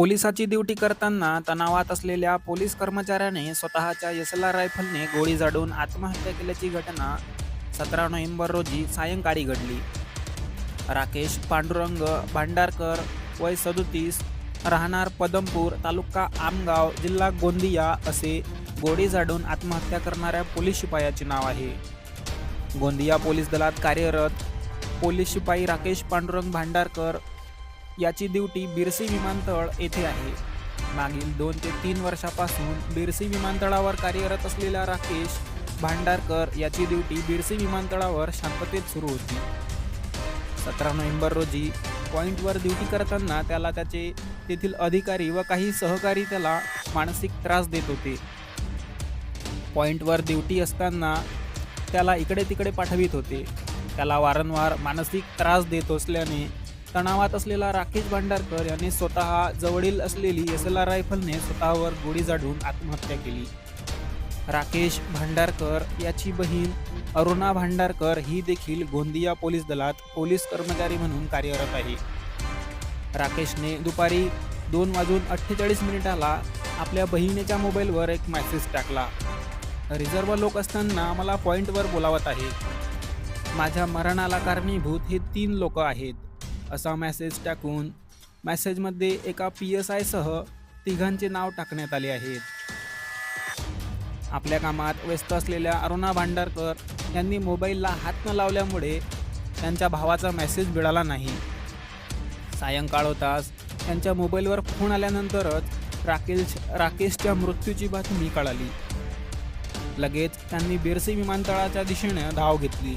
पोलिसाची duty करताना तणावात असलेल्या पोलीस कर्मचाऱ्याने स्वतःच्या यसला रायफलने गोळी झाडून आत्महत्या केल्याची घटना सतरा नोव्हेंबर रोजी सायंकाळी घडली. राकेश पांडुरंग भांडारकर वय सदोतीस राहणार पदमपूर तालुका आमगाव जिल्हा गोंदिया असे गोळी झाडून आत्महत्या करणाऱ्या पोलीस शिपायाचे नाव आहे. गोंदिया पोलीस दलात कार्यरत पोलीस शिपाई राकेश पांडुरंग भांडारकर याची ड्युटी बिरसी विमानतळ येथे आहे. मागील दोन ते तीन वर्षापासून बिरसी विमानतळावर कार्यरत असलेला राकेश भांडारकर याची ड्युटी बिरसी विमानतळावर शांततेत सुरू होती. सतरा नोव्हेंबर रोजी पॉईंटवर ड्युटी करताना त्याला त्याचे तेथील अधिकारी व काही सहकारी त्याला मानसिक त्रास देत होते. पॉईंटवर ड्युटी असताना त्याला इकडे तिकडे पाठवित होते. त्याला वारंवार मानसिक त्रास देत असल्याने तणावात असलेला राकेश भांडारकर याने स्वतः जवळील असलेली एस एल आर रायफलने स्वतःवर गोळी झाडून आत्महत्या केली. राकेश भांडारकर याची बहीण अरुणा भांडारकर ही देखील गोंदिया पोलीस दलात पोलीस कर्मचारी म्हणून कार्यरत आहे. राकेशने दुपारी दोन वाजून अठ्ठेचाळीस मिनिटाला आपल्या बहिणीच्या मोबाईलवर एक मेसेज टाकला. रिझर्व लोक असताना मला पॉईंटवर बोलावत आहे. माझ्या मरणाला कारणीभूत हे तीन लोक आहेत. असा मेसेज टाकून मेसेजमध्ये एका पी एस आयसह तिघांचे नाव टाकण्यात आले आहेत. आपल्या कामात व्यस्त असलेल्या अरुणा भांडारकर यांनी मोबाईलला हात न लावल्यामुळे त्यांच्या भावाचा मेसेज मिळाला नाही. सायंकाळ होताच त्यांच्या मोबाईलवर फोन आल्यानंतरच राकेश राकेशच्या मृत्यूची बातमी कळाली. लगेच त्यांनी बिरसी विमानतळाच्या दिशेने धाव घेतली.